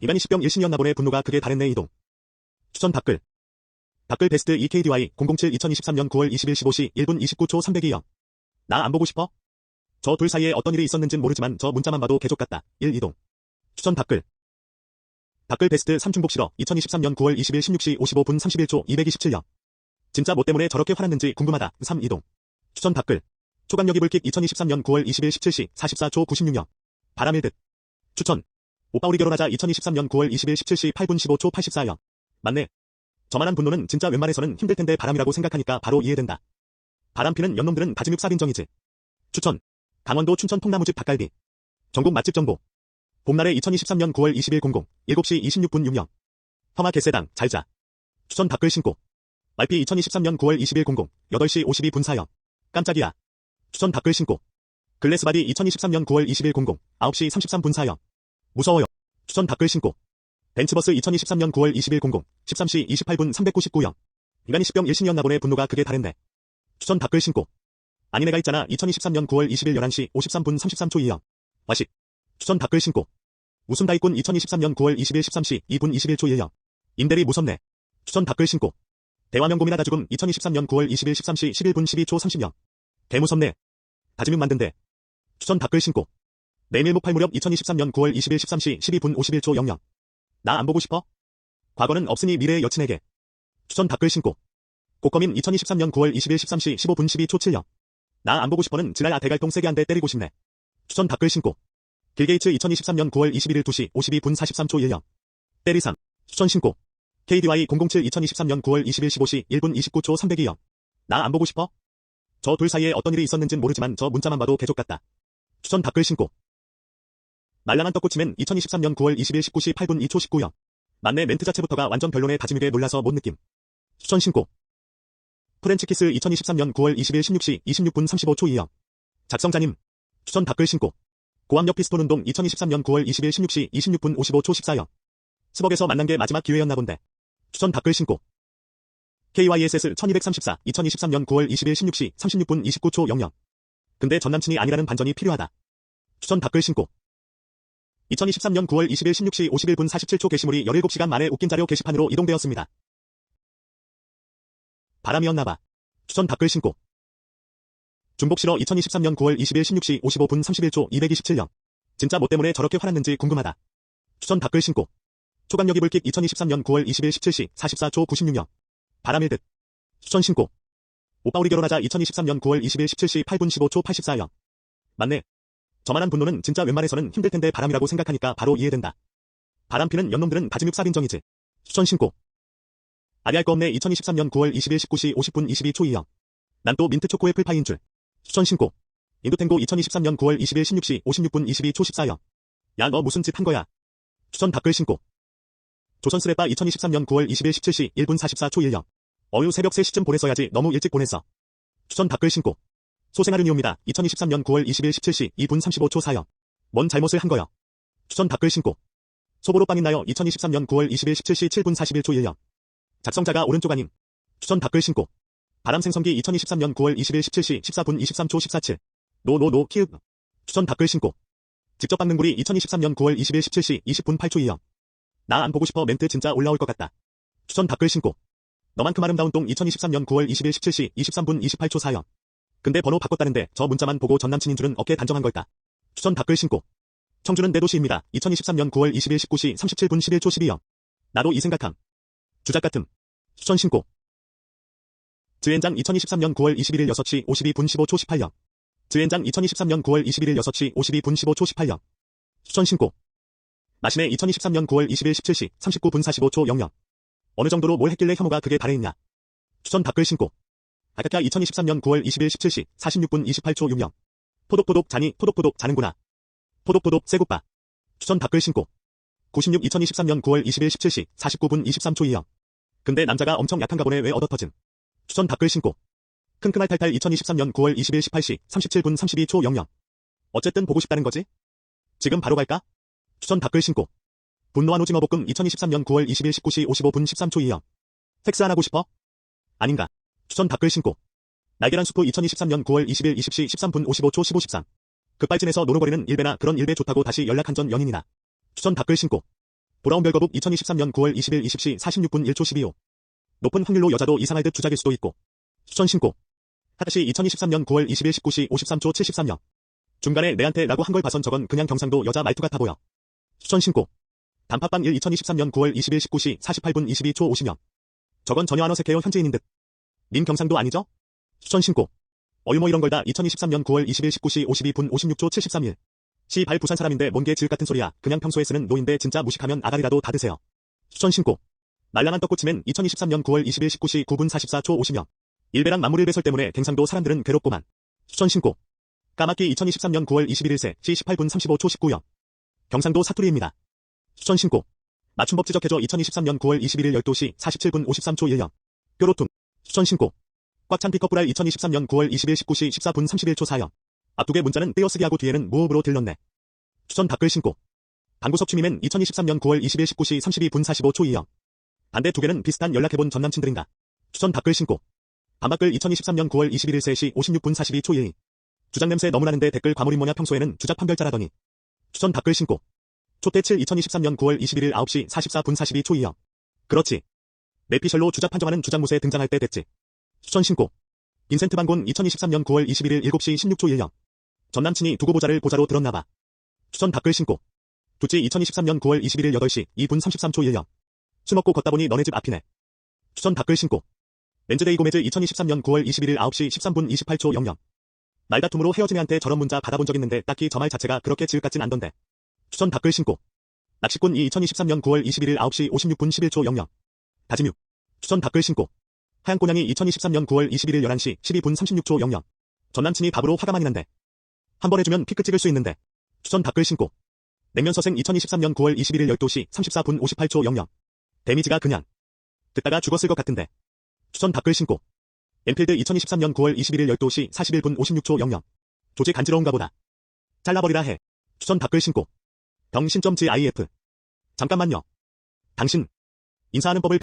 이간이 10병 1신이었나 보네 분노가 그게 다랬네 이동. 추천 댓글. 댓글 베스트 EKDY 007 2023년 9월 20일 15시 1분 29초 302형. 나안 보고 싶어? 저 둘 사이에 어떤 일이 있었는진 모르지만 저 문자만 봐도 개족 같다. 1 이동. 추천 댓글. 댓글 베스트 3중복 실어 2023년 9월 20일 16시 55분 31초 227형. 진짜 뭐 때문에 저렇게 화났는지 궁금하다. 3 이동. 추천 댓글. 초강력이 불킥 2023년 9월 20일 17시 44초 96형. 바람일 듯. 추천. 오빠 우리 결혼하자 2023년 9월 20일 17시 8분 15초 84형. 맞네. 저만한 분노는 진짜 웬만해서는 힘들 텐데 바람이라고 생각하니까 바로 이해된다. 바람 피는 연놈들은 다진육 쌉인정이지. 추천. 강원도 춘천 통나무집 닭갈비. 전국 맛집 정보. 봄날의 2023년 9월 20일 00, 7시 26분 6명. 혐아 개세당, 잘자. 추천 댓글 신고. 말피 2023년 9월 20일 00, 8시 52분 4형. 깜짝이야. 추천 댓글 신고. 글래스바디 2023년 9월 20일 00, 9시 33분 4형. 무서워요. 추천 댓글 신고. 벤츠버스 2023년 9월 20일 00, 13시 28분 399형. 인간이 10병 1신이었나 보네 분노가 그게 다랬네. 추천 댓글 신고. 아니 내가 있잖아 2023년 9월 20일 11시 53분 33초 2형. 와식. 추천 댓글 신고. 웃음 다이꾼 2023년 9월 20일 13시 2분 21초 1형. 임대리 무섭네. 추천 댓글 신고. 대화명 고민하다 죽음 2023년 9월 20일 13시 11분 12초 30형. 대무섭네. 다짐육 만든대. 추천 댓글 신고. 내밀목팔 무렵 2023년 9월 20일 13시 12분 51초 00. 나 안 보고 싶어? 과거는 없으니 미래의 여친에게. 추천 댓글 신고. 고검인 2023년 9월 20일 13시 15분 12초 7형. 나안 보고 싶어는 지랄 아 대갈통 세게 한 대 때리고 싶네. 추천 댓글 신고. 길게이츠 2023년 9월 21일 2시 52분 43초 1형. 때리삼. 추천 신고. KDY 007 2023년 9월 20일 15시 1분 29초 302형. 나안 보고 싶어? 저 둘 사이에 어떤 일이 있었는진 모르지만 저 문자만 봐도 개족 같다. 추천 댓글 신고. 말랑한 떡꼬치맨 2023년 9월 20일 19시 8분 2초 19형. 맞네 멘트 자체부터가 완전 별로네 다짐육에 놀라서 못 느낌. 추천 신고. 프렌치키스 2023년 9월 20일 16시 26분 35초 2형. 작성자님. 추천 댓글 신고. 고압력 피스톤 운동 2023년 9월 20일 16시 26분 55초 14형. 스벅에서 만난 게 마지막 기회였나 본데. 추천 댓글 신고. KYSS 1234 2023년 9월 20일 16시 36분 29초 00. 근데 전 남친이 아니라는 반전이 필요하다. 추천 댓글 신고. 2023년 9월 20일 16시 51분 47초 게시물이 17시간 만에 웃긴 자료 게시판으로 이동되었습니다. 바람이었나봐. 추천 댓글 신고. 중복 실어 2023년 9월 20일 16시 55분 31초 227형. 진짜 뭐 때문에 저렇게 화났는지 궁금하다. 추천 댓글 신고. 초강력이 불킥 2023년 9월 20일 17시 44초 96형. 바람일 듯. 추천 신고. 오빠 우리 결혼하자 2023년 9월 20일 17시 8분 15초 84형. 맞네. 저만한 분노는 진짜 웬만해서는 힘들 텐데 바람이라고 생각하니까 바로 이해된다. 바람 피는 연놈들은 다짐육 쌉인정이지. 추천 신고. 아리할 거 없네 2023년 9월 20일 19시 50분 22초 2형. 난 또 민트 초코의 풀파인 줄. 추천 신고. 인도탱고 2023년 9월 20일 16시 56분 22초 14형. 야 너 무슨 짓 한 거야. 추천 댓글 신고. 조선스레빠 2023년 9월 20일 17시 1분 44초 1형. 어유 새벽 3시쯤 보냈어야지 너무 일찍 보냈어. 추천 댓글 신고. 소생아륜이옵니다. 2023년 9월 20일 17시 2분 35초 4형. 뭔 잘못을 한 거야. 추천 댓글 신고. 소보로 빵 있나요? 2023년 9월 20일 17시 7분 41초 1형. 작성자가 오른쪽 아님. 추천 댓글 신고. 바람 생성기 2023년 9월 20일 17시 14분 23초 147. 노노노 키읔. 추천 댓글 신고. 직접 받는 구리 2023년 9월 20일 17시 20분 8초 2형. 나안 보고 싶어 멘트 진짜 올라올 것 같다. 추천 댓글 신고. 너만큼 아름다운 똥 2023년 9월 20일 17시 23분 28초 4형. 근데 번호 바꿨다는데 저 문자만 보고 전 남친인 줄은 어깨 단정한 걸까. 추천 댓글 신고. 청주는 내 도시입니다. 2023년 9월 20일 19시 37분 11초 12형. 나도 이 생각함. 주작 같음. 추천 신고. 지엔장 2023년 9월 21일 6시 52분 15초 18형. 지엔장 2023년 9월 21일 6시 52분 15초 18형. 추천 신고. 마신의 2023년 9월 20일 17시 39분 45초 00. 어느 정도로 뭘 했길래 혐오가 그게 다래있냐. 추천 댓글 신고. 아카카 2023년 9월 20일 17시 46분 28초 6형. 포독포독 자니 포독포독 자는구나. 포독포독 새굿바. 추천 댓글 신고. 96 2023년 9월 20일 17시 49분 23초 2형. 근데 남자가 엄청 약한가 보네 왜 얻어터짐. 추천 댓글 신고. 킁킁알탈탈 2023년 9월 20일 18시 37분 32초 00. 어쨌든 보고 싶다는 거지? 지금 바로 갈까? 추천 댓글 신고. 분노한 오징어 볶음 2023년 9월 20일 19시 55분 13초 2형. 섹스 안 하고 싶어? 아닌가. 추천 댓글 신고. 날계란 수프 2023년 9월 20일 20시 13분 55초 15 13. 급발진해서 노노거리는 일배나 그런 일배 좋다고 다시 연락한 전 연인이나. 추천 댓글 신고. 돌아온 별거북 2023년 9월 20일 20시 46분 1초 12호. 높은 확률로 여자도 이상할 듯 주작일 수도 있고. 수천 신고. 하다시 2023년 9월 20일 19시 53초 73년. 중간에 내한테 라고 한 걸 봐선 저건 그냥 경상도 여자 말투 같아 보여. 수천 신고. 단팥빵 1 2023년 9월 20일 19시 48분 22초 50년. 저건 전혀 안 어색해요 현지인인 듯. 닌 경상도 아니죠? 수천 신고. 어유뭐 이런 걸 다 2023년 9월 20일 19시 52분 56초 73일. 시 발 부산 사람인데 뭔 게 질 같은 소리야. 그냥 평소에 쓰는 노인데 진짜 무식하면 아가리라도 다 드세요. 수천 신고. 말랑한 떡꼬치맨 2023년 9월 20일 19시 9분 44초 50년. 일배랑 만물 일배설 때문에 갱상도 사람들은 괴롭고만. 수천 신고. 까마귀 2023년 9월 21일 세 시 18분 35초 19년. 경상도 사투리입니다. 수천 신고. 맞춤법 지적해줘 2023년 9월 21일 12시 47분 53초 1년. 뾰로퉁. 수천 신고. 꽉찬 픽업브랄 2023년 9월 20일 19시 14분 31초 4년. 앞두개 문자는 떼어쓰기하고 뒤에는 무호흡으로 들렸네. 추천 댓글 신고. 방구석 취미맨 2023년 9월 20일 19시 32분 45초 2형. 반대 두 개는 비슷한 연락해본 전 남친들인가. 추천 댓글 신고. 반박글 2023년 9월 21일 3시 56분 42초 12. 주작 냄새 너무 나는데 댓글 과몰이 뭐냐 평소에는 주작 판별자라더니. 추천 댓글 신고. 초대 7 2023년 9월 21일 9시 44분 42초 2형. 그렇지. 내피셜로 주작 판정하는 주작무새 등장할 때 됐지. 추천 신고. 빈센트 반곤 2023년 9월 21일 7시 16초 1형. 전 남친이 두고 보자를 보자로 들었나봐. 추천 댓글 신고. 두찌 2023년 9월 21일 8시 2분 33초 1형. 술 먹고 걷다 보니 너네 집 앞이네. 추천 댓글 신고. 렌즈데이 고메즈 2023년 9월 21일 9시 13분 28초 00. 말다툼으로 헤어진 애한테 저런 문자 받아본 적 있는데 딱히 저 말 자체가 그렇게 지읒 같진 않던데. 추천 댓글 신고. 낚시꾼 2 2023년 9월 21일 9시 56분 11초 00. 다짐육. 추천 댓글 신고. 하얀 꼬냥이 2023년 9월 21일 11시 12분 36초 00. 전 남친이 밥으로 화가 많이 난데. 한번 해주면 피크 찍을 수 있는데. 추천 댓글 신고. 냉면 서생 2023년 9월 21일 12시 34분 58초 00. 데미지가 그냥. 듣다가 죽었을 것 같은데. 추천 댓글 신고. 엔필드 2023년 9월 21일 12시 41분 56초 00. 조직 간지러운가 보다. 잘라버리라 해. 추천 댓글 신고. 병신.gif. 잠깐만요. 당신. 인사하는 법을